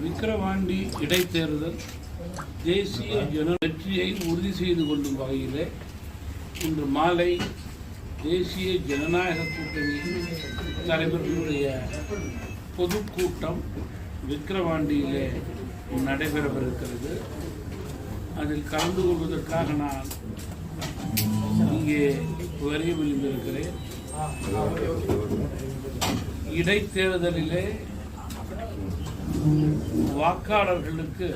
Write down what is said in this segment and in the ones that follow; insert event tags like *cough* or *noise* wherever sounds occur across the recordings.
விக்கிரவாண்டி இடைத்தேர்தல் தேசிய ஜன வெற்றியை உறுதி செய்து கொள்ளும் வகையிலே இன்று மாலை தேசிய ஜனநாயக கூட்டணி தலைவர்களுடைய பொதுக்கூட்டம் விக்கிரவாண்டியிலே நடைபெறவிருக்கிறது. அதில் கலந்து கொள்வதற்காக நான் இங்கே வரைய விழுந்திருக்கிறேன் இடைத்தேர்தலிலே வாக்காளர்களுக்கு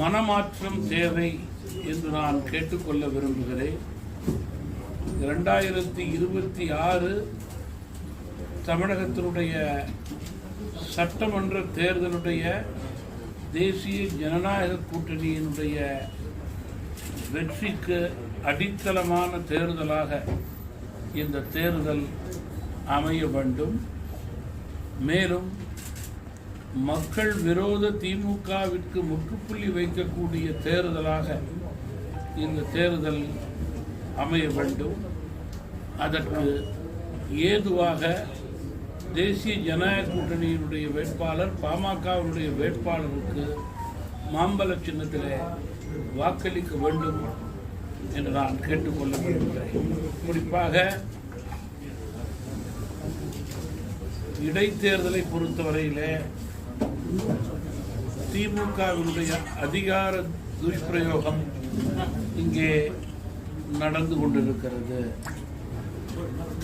மனமாற்றம் தேவை என்று நான் கேட்டுக்கொள்ள விரும்புகிறேன். இரண்டாயிரத்தி இருபத்தி ஆறு தமிழகத்தினுடைய சட்டமன்ற தேர்தலுடைய தேசிய ஜனநாயக கூட்டணியினுடைய வெற்றிக்கு அடித்தளமான தேர்தலாக இந்த தேர்தல் அமைய வேண்டும். மேலும் மக்கள் விரோத திமுகவிற்கு முற்றுப்புள்ளி வைக்கக்கூடிய தேர்தலாக இந்த தேர்தல் அமைய வேண்டும். அதற்கு ஏதுவாக தேசிய ஜனநாயக கூட்டணியினுடைய வேட்பாளர் பாமகவினுடைய வேட்பாளருக்கு மாம்பல சின்னத்திலே வாக்களிக்க வேண்டும் என்று நான் கேட்டுக்கொள்ள விரும்புகிறேன். குறிப்பாக இடைத்தேர்தலை பொறுத்தவரையிலே திமுகவினுடைய அதிகார துஷ்பிரயோகம் இங்கே நடந்து கொண்டிருக்கிறது.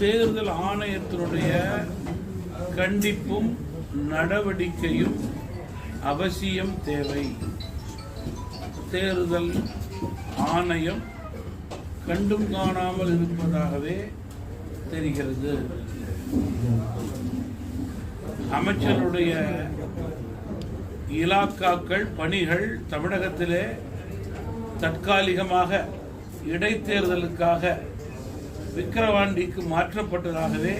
தேர்தல் ஆணையத்தினுடைய கண்டிப்பும் நடவடிக்கையும் அவசியம் தேவை. தேர்தல் ஆணையம் கண்டும் காணாமல் இருப்பதாகவே தெரிகிறது. அமைச்சருடைய இலாக்காக்கள் பணிகள் தமிழகத்திலே தற்காலிகமாக இடைத்தேர்தலுக்காக விக்கிரவாண்டிக்கு மாற்றப்பட்டதாகவே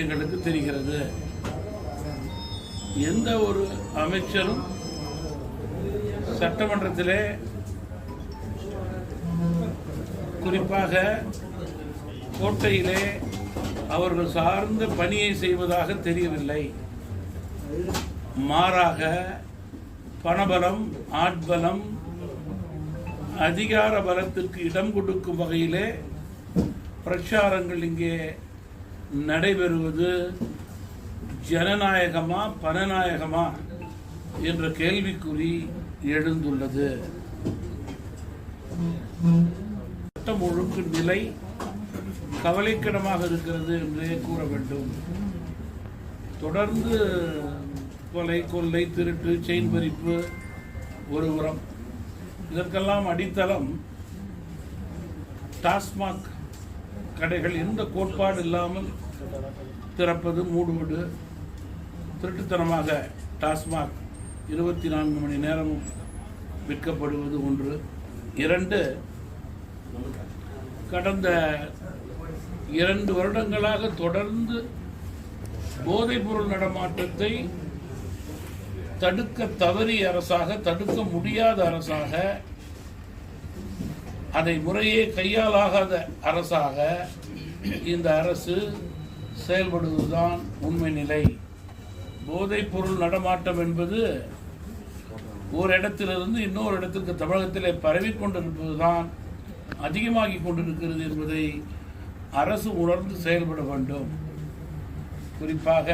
எங்களுக்கு தெரிகிறது. எந்த ஒரு அமைச்சரும் சட்டமன்றத்திலே குறிப்பாக கோட்டையிலே அவர்கள் சார்ந்த பணியை செய்வதாக தெரியவில்லை. மாறாக பணபலம் ஆட்பலம் அதிகார பலத்திற்கு இடம் கொடுக்கும் வகையிலே பிரச்சாரங்கள் இங்கே நடைபெறுவது ஜனநாயகமா பணநாயகமா என்ற கேள்விக்குறி எழுந்துள்ளது. சட்டம் ஒழுங்கு நிலை கவலைக்கிடமாக இருக்கிறது என்றே கூற வேண்டும். தொடர்ந்து கொலை கொள்ளை திருட்டு செயின் பறிப்பு ஒரு உரம். இதற்கெல்லாம் அடித்தளம் டாஸ்மாக் கடைகள். எந்த கோட்பாடு இல்லாமல் திறப்பது மூடுவது? திருட்டுத்தனமாக டாஸ்மாக் இருபத்தி நான்கு மணி நேரமும் விற்கப்படுவது ஒன்று. இரண்டு கடந்த இரண்டு வருடங்களாக தொடர்ந்து போதைப்பொருள் நடமாட்டத்தை தடுக்க தவறிய அரசாக தடுக்க முடியாத அரசாக அதை முறையே கையாலாகாத அரசாக இந்த அரசு செயல்படுவதுதான் உண்மை நிலை. போதைப்பொருள் நடமாட்டம் என்பது ஒரு இடத்திலிருந்து இன்னொரு இடத்திற்கு தமிழகத்திலே பரவிக் கொண்டிருப்பதுதான் அதிகமாகி கொண்டிருக்கிறது என்பதை அரசு உணர்ந்து செயல்பட வேண்டும். குறிப்பாக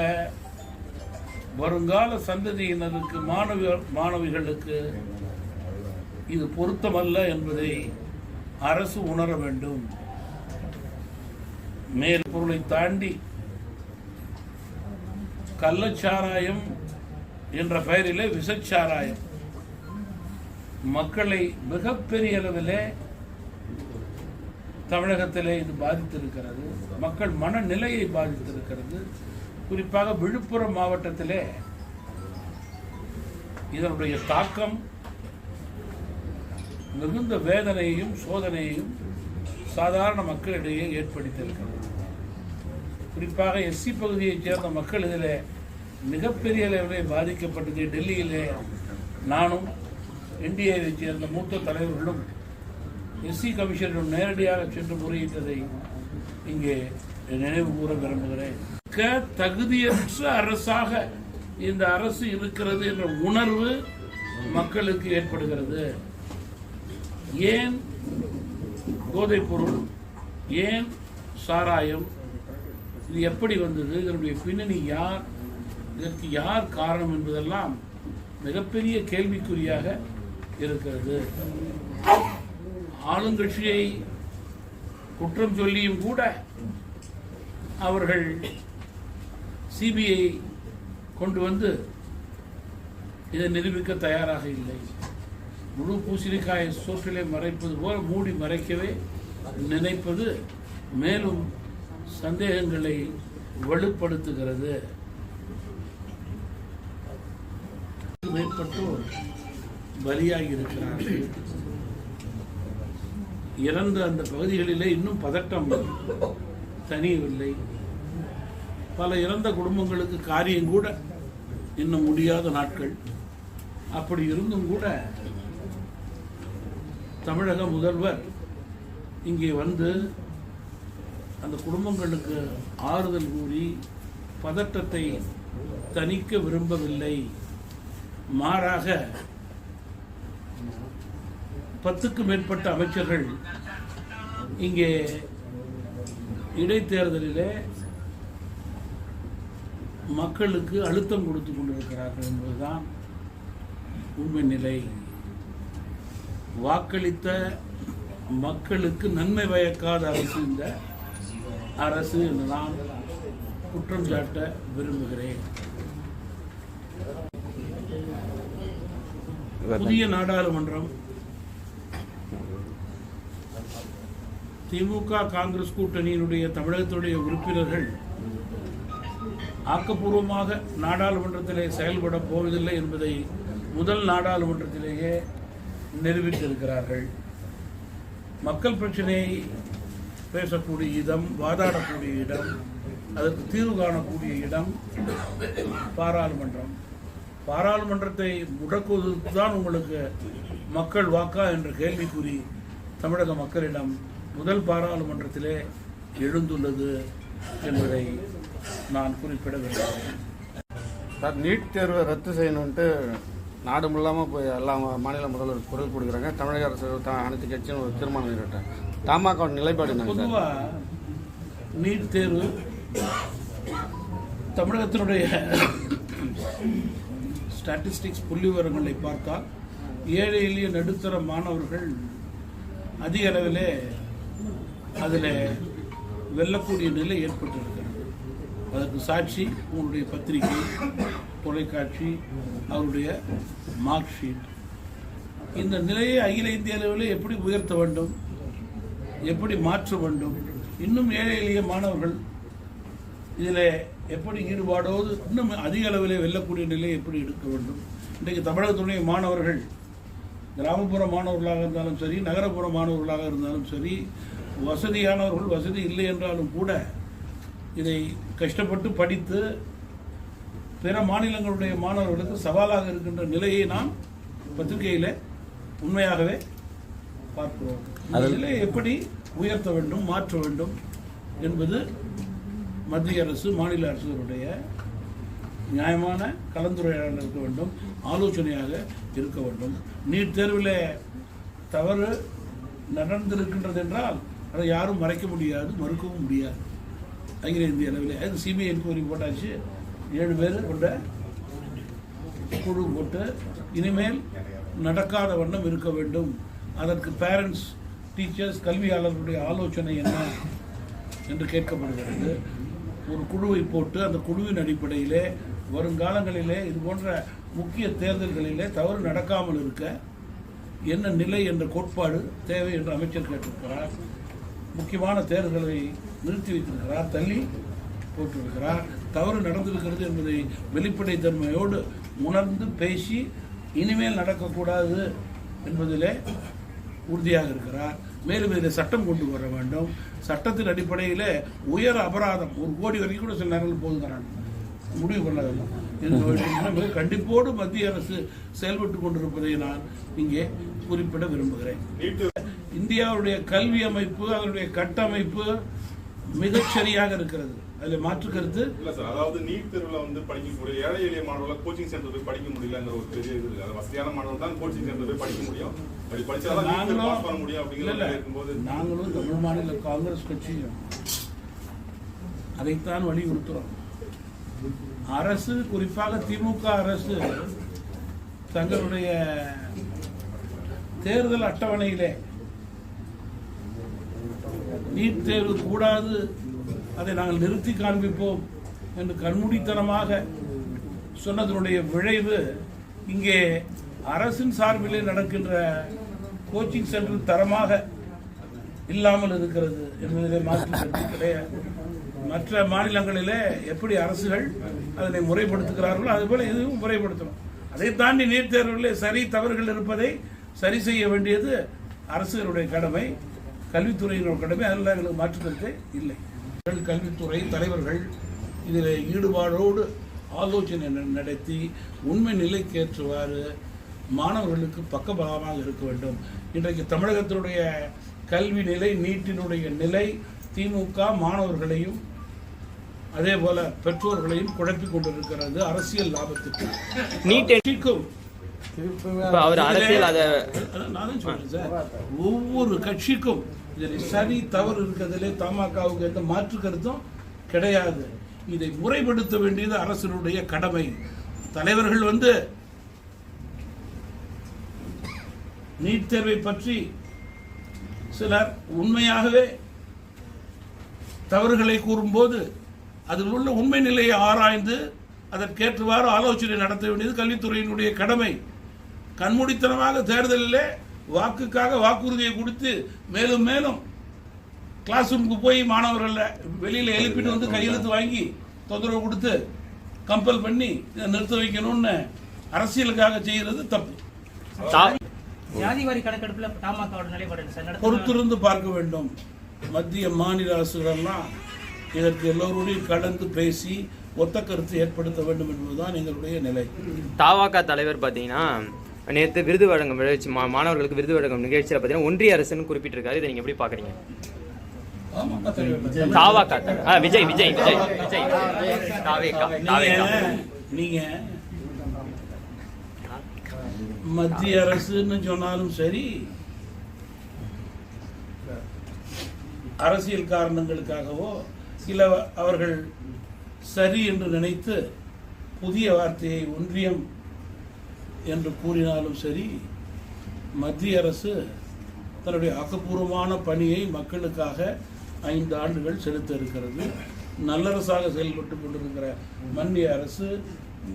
வருங்கால சந்ததியினருக்கு மாணவ மாணவிகளுக்கு இது பொருத்தமல்ல என்பதை அரசு உணர வேண்டும். மேல் பொருளை தாண்டி கள்ளச்சாராயம் என்ற பெயரிலே விசச்சாராயம் மக்களை மிகப்பெரிய அளவிலே தமிழகத்திலே இது பாதித்திருக்கிறது. மக்கள் மனநிலையை பாதித்திருக்கிறது. குறிப்பாக விழுப்புரம் மாவட்டத்திலே இதனுடைய தாக்கம் மிகுந்த வேதனையையும் சோதனையையும் சாதாரண மக்களிடையே ஏற்படுத்தியிருக்கிறது. குறிப்பாக எஸ்சி பகுதியைச் சேர்ந்த மக்கள் இதில் மிகப்பெரிய அளவிலே பாதிக்கப்பட்டது. டெல்லியிலே நானும் என்டிஏவை சேர்ந்த மூத்த தலைவர்களும் எஸ்சி கமிஷனிடம் நேரடியாக சென்று முறையிட்டதை இங்கே நினைவு கூற விரும்புகிறேன். ஏற்க தகுதியற்ற அரசாக இந்த அரசு இருக்கிறது என்ற உணர்வு மக்களுக்கு ஏற்படுகிறது. ஏன் போதைப் பொருள் ஏன் சாராயம் இது எப்படி வந்தது இதனுடைய பின்னணி யார் இதற்கு யார் காரணம் என்பதெல்லாம் மிகப்பெரிய கேள்விக்குறியாக இருக்கிறது. ஆளுங்கட்சியை குற்றம் சொல்லியும் கூட அவர்கள் சிபிஐ கொண்டு வந்து இதை நிரூபிக்க தயாராக இல்லை. முழு பூசணிக்காயை சோற்றிலே மறைப்பது போல மூடி மறைக்கவே நினைப்பது மேலும் சந்தேகங்களை வலுப்படுத்துகிறது. மேற்பட்டோர் பலியாகி இருக்கிறார்கள். இறந்த அந்த பகுதிகளிலே இன்னும் பதட்டம் தனியவில்லை. பல இறந்த குடும்பங்களுக்கு காரியம் கூட இன்னும் முடியாத நாட்கள். அப்படி இருந்தும் கூட தமிழக முதல்வர் இங்கே வந்து அந்த குடும்பங்களுக்கு ஆறுதல் கூறி பதட்டத்தை தணிக்க விரும்பவில்லை. மாறாக பத்துக்கு மேற்பட்ட அமைச்சர்கள் இங்கே இடைத்தேர்தலிலே மக்களுக்கு அழுத்தம் கொடுத்து கொண்டிருக்கிறார்கள் என்பதுதான் உண்மை நிலை வாக்களித்த மக்களுக்கு நன்மை பயக்காத அரசு இந்த அரசு என்று நான் குற்றம் சாட்ட விரும்புகிறேன். புதிய நாடாளுமன்றம். திமுக காங்கிரஸ் கூட்டணியினுடைய தமிழகத்துடைய உறுப்பினர்கள் ஆக்கப்பூர்வமாக நாடாளுமன்றத்திலே செயல்பட போவதில்லை என்பதை முதல் நாடாளுமன்றத்திலேயே நிரூபித்திருக்கிறார்கள். மக்கள் பிரச்சனையை பேசக்கூடிய இடம் வாதாடக்கூடிய இடம் அதற்கு தீர்வு காணக்கூடிய இடம் பாராளுமன்றம். பாராளுமன்றத்தை முடக்குவதற்கு தான் உங்களுக்கு மக்கள் வாக்கா என்ற கேள்விக்குறி தமிழக மக்களிடம் முதல் பாராளுமன்றத்திலே எழுந்துள்ளது என்பதை நான் குறிப்பிட விரும்புகிறேன் சார் நீட் தேர்வை ரத்து செய்யணுன்ட்டு நாடு முல்லாமல் போய் எல்லா மாநில முதல்வர் குரல் கொடுக்குறாங்க. தமிழக அரசு அனைத்து கட்சியும் ஒரு தீர்மானம் நிறைவேற்றாங்க தமாக நிலைப்பாடு என்னங்க சார்? பொதுவா நீட் தேர்வு தமிழகத்தினுடைய ஸ்டாட்டிஸ்டிக்ஸ் புள்ளி விவரங்களை பார்த்தால் ஏழை எளிய நடுத்தர மாணவர்கள் அதிக அளவிலே அதில் வெல்லக்கூடிய நிலை ஏற்பட்டிருக்கிறது. அதற்கு சாட்சி உங்களுடைய பத்திரிகை தொலைக்காட்சி அவருடைய மார்க் ஷீட் இந்த நிலையை அகில இந்திய அளவில் எப்படி உயர்த்த வேண்டும்? எப்படி மாற்ற வேண்டும்? இன்னும் ஏழை எளிய மாணவர்கள் இதில் எப்படி ஈடுபாடோடு இன்னும் அதிக அளவில் வெல்லக்கூடிய நிலையை எப்படி எடுக்க வேண்டும்? இன்றைக்கு தமிழகத்துடைய மாணவர்கள் கிராமப்புற மாணவர்களாக இருந்தாலும் சரி நகரப்புற மாணவர்களாக இருந்தாலும் சரி வசதியானவர்கள் வசதி இல்லை என்றாலும் கூட இதை கஷ்டப்பட்டு படித்து பிற மாநிலங்களுடைய மாணவர்களுக்கு சவாலாக இருக்கின்ற நிலையை நாம் பத்திரிகையில் உண்மையாகவே பார்க்கிறோம். நிலையை எப்படி உயர்த்த வேண்டும் மாற்ற வேண்டும் என்பது மத்திய அரசு மாநில அரசுகளுடைய நியாயமான கலந்துரையாடல் இருக்க வேண்டும் ஆலோசனையாக இருக்க வேண்டும். நீட் தேர்வில் தவறு நடந்திருக்கின்றது என்றால் அதை யாரும் மறைக்க முடியாது மறுக்கவும் முடியாது. அகில இந்திய அளவில் அது சிபிஐ என்கொயரி போட்டாச்சு ஏழு பேர் கொண்ட குழு போட்டு இனிமேல் நடக்காத வண்ணம் இருக்க வேண்டும். அதற்கு பேரண்ட்ஸ் டீச்சர்ஸ் கல்வியாளர்களுடைய ஆலோசனை என்ன என்று கேட்கப்படுகிறது. ஒரு குழுவை போட்டு அந்த குழுவின் அடிப்படையிலே வருங்காலங்களிலே இது போன்ற முக்கிய தேர்தல்களிலே தவறு நடக்காமல் இருக்க என்ன நிலை என்ற கோட்பாடு தேவை என்று அமைச்சர் கேட்டிருக்கிறார். முக்கியமான தேர்தல்களை நிறுத்தி வைத்திருக்கிறார் தள்ளி போட்டிருக்கிறார். தவறு நடந்திருக்கிறது என்பதை வெளிப்படைத்தன்மையோடு உணர்ந்து பேசி இனிமேல் நடக்கக்கூடாது என்பதிலே உறுதியாக இருக்கிறார். மேலும் இதில் சட்டம் கொண்டு வர வேண்டும். சட்டத்தின் அடிப்படையில் உயர் அபராதம் ஒரு கோடி வரைக்கும் கூட சில நேரங்கள் போதுங்கிறாங்க முடிவு பண்ணதெல்லாம் *laughs* மிக கண்டிப்போடு மத்திய அரசு செயல்பட்டு கொண்டிருப்பதை நான் இங்கே குறிப்பிட விரும்புகிறேன். இந்தியாவுடைய கல்வி அமைப்பு அதனுடைய கட்டமைப்பு மிகச் சரியாக இருக்கிறது. அதில் மாற்று கருத்து? இல்ல சார் அதாவது நீட் தேர்வுல வந்து படிக்கக்கூடிய ஏழை எளிய மாணவர்கள் கோச்சிங் சென்டர் போய் படிக்க முடியலங்கிற ஒரு பெரிய இது அது வசதியான மாணவர்கள் தான் கோச்சிங் சென்டர் போய் படிக்க முடியும். அப்படி தேர்வு பாஸ் பண்ண முடியும் அப்படிங்கிற இல்ல, நிலை இருக்கும்போது நாங்களும் தமிழ் மாநில காங்கிரஸ் கட்சியும் அதைத்தான் வலியுறுத்துறோம். அரசு குறிப்பாக திமுக அரசு தங்களுடைய தேர்தல் அட்டவணையிலே நீட் தேர்வு கூடாது. அதை நாங்கள் நிறுத்தி காண்பிப்போம் என்று கண்மூடித்தனமாக சொன்னதனுடைய விளைவு இங்கே அரசின் சார்பிலே நடக்கின்ற கோச்சிங் சென்டர் தரமாக இல்லாமல் இருக்கிறது என்பதிலே மாற்று கிடையாது மற்ற மாநிலங்களிலே எப்படி அரசுகள் அதனை முறைப்படுத்துகிறார்களோ அதுபோல இதுவும் முறைப்படுத்தணும். அதை தாண்டி நீட் தேர்வுகளில் சரி தவறுகள் இருப்பதை சரி செய்ய வேண்டியது அரசுகளுடைய கடமை. கல்வித்துறையினுடைய கடமை அதில் எங்களுக்கு மாற்று கருத்தே இல்லை. கல்வித்துறை தலைவர்கள் இதில் ஈடுபாடோடு ஆலோசனை நடத்தி உண்மை நிலைக்கேற்றுவாறு மாணவர்களுக்கு பக்கபலமாக இருக்க வேண்டும். இன்றைக்கு தமிழகத்தினுடைய கல்வி நிலை நீட்டினுடைய நிலை திமுக மாணவர்களையும் அதே போல பெற்றோர்களையும் குழப்பிக் கொண்டிருக்கிறது அரசியல் லாபத்துக்கு. நீட் கட்சிக்கும் இப்ப அவர் அரசியல் சொல்றேன் சார். ஒவ்வொரு கட்சிக்கும் இதில் சரி தவறு இருக்கிறதுலே தமாகவுக்கு எந்த மாற்று கருத்தும் கிடையாது. இதை முறைப்படுத்த வேண்டியது அரசினுடைய கடமை. தலைவர்கள் வந்து நீட் தேர்வை பற்றி சிலர் உண்மையாகவே தவறுகளை கூறும்போது அதில் உள்ள உண்மை நிலையை ஆராய்ந்து அதற்கேற்றவாறு ஆலோசனை நடத்த வேண்டியது கல்வித்துறையினுடைய கடமை. கண்மூடித்தனமாக தேர்தலிலே வாக்குக்காக வாக்குறுதியை கொடுத்து மேலும் மேலும் கிளாஸ் ரூமுக்கு போய் மாணவர்களை வெளியில் எழுப்பிட்டு வந்து கையெழுத்து வாங்கி தொந்தரவு கொடுத்து கம்பல் பண்ணி இதை நிறுத்த வைக்கணும்னு அரசியலுக்காக செய்கிறது தப்பு. பொறுத்திருந்து பார்க்க வேண்டும். மத்திய மாநில அரசுகளெல்லாம் இதற்கு எல்லோரோடையும் கலந்து பேசி ஒத்த கருத்து ஏற்படுத்த வேண்டும் என்பதுதான் எங்களுடைய நிலை. தாவாக்கா தலைவர் பாத்தீங்கன்னா நேற்று விருது வழங்கும் நிகழ்ச்சி மா- மாணவர்களுக்கு விருது வழங்கும் நிகழ்ச்சியில் பார்த்தீங்கன்னா ஒன்றிய அரசுன்னு குறிப்பிட்டிருக்காரு. இதை நீங்கள் எப்படி பாக்குறீங்க? தாவாக்கா ஆ, விஜய் விஜய் விஜய் விஜய். தாவேக்கா தாவேக்கா. நீங்க மத்திய அரசுன்னு சொன்னாலும் சரி அரசியல் காரணங்களுக்காகவோ சில அவர்கள் சரி என்று நினைத்து புதிய வார்த்தையை ஒன்றியம் என்று கூறினாலும் சரி மத்திய அரசு தன்னுடைய ஆக்கப்பூர்வமான பணியை மக்களுக்காக ஐந்து ஆண்டுகள் செலுத்த இருக்கிறது. நல்லரசாக செயல்பட்டு கொண்டிருக்கிற மத்திய அரசு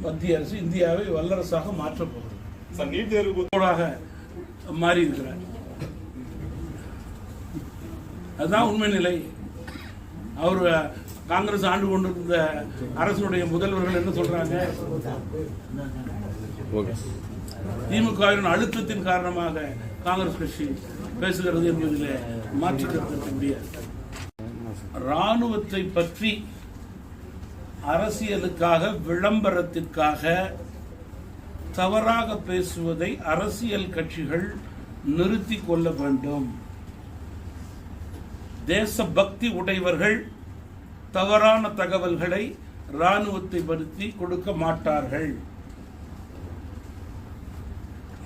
மத்திய அரசு இந்தியாவை வல்லரசாக மாற்றப் போகிறது சார் நீட் தேர்வு கோடாக மாறி இருக்கிறார் அதுதான் உண்மை நிலை. அவர் காங்கிரஸ் ஆண்டு கொண்டிருந்த அரசுடைய முதல்வர்கள் என்ன சொல்றாங்க? திமுகவின் அழுத்தத்தின் காரணமாக காங்கிரஸ் கட்சி பேசுகிறது என்பதில் மாற்று முடியாது. ராணுவத்தை பற்றி அரசியலுக்காக விளம்பரத்திற்காக தவறாக பேசுவதை அரசியல் கட்சிகள் நிறுத்தி கொள்ள வேண்டும். தேசபக்தி உடையவர்கள் தவறான தகவல்களை ராணுவத்தை படுத்தி கொடுக்க மாட்டார்கள்.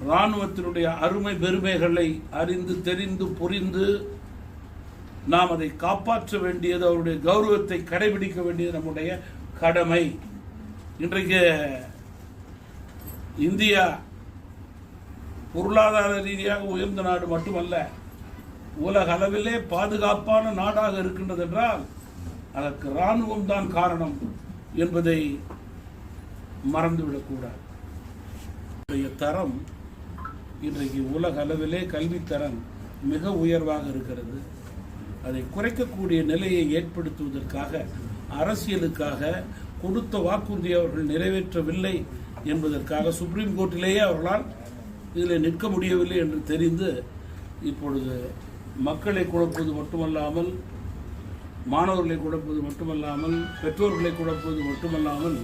ராணுவத்தினுடைய அருமை பெருமைகளை அறிந்து தெரிந்து புரிந்து நாம் அதை காப்பாற்ற வேண்டியது அவருடைய கௌரவத்தை கடைபிடிக்க வேண்டியது நம்முடைய கடமை. இன்றைக்கு இந்தியா பொருளாதார ரீதியாக உயர்ந்த நாடு மட்டுமல்ல உலக அளவிலே பாதுகாப்பான நாடாக இருக்கின்றது என்றால் அதற்கு இராணுவம் தான் காரணம் என்பதை மறந்துவிடக்கூடாது. தரம் இன்றைக்கு உலக அளவிலே கல்வித்தரம் மிக உயர்வாக இருக்கிறது. அதை குறைக்கக்கூடிய நிலையை ஏற்படுத்துவதற்காக அரசியலுக்காக கொடுத்த வாக்குறுதியை அவர்கள் நிறைவேற்றவில்லை என்பதற்காக சுப்ரீம் கோர்ட்டிலேயே அவர்களால் இதில் நிற்க முடியவில்லை என்று தெரிந்து இப்பொழுது மக்களை குழப்புவது மட்டுமல்லாமல் மாணவர்களை குழப்புவது மட்டுமல்லாமல் பெற்றோர்களை குழப்புவது மட்டுமல்லாமல்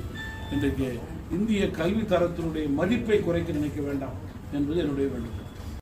இன்றைக்கு இந்திய கல்வி தரத்தினுடைய மதிப்பை குறைக்க நினைக்க வேண்டாம். నేను ఇరవై వెళ్ళి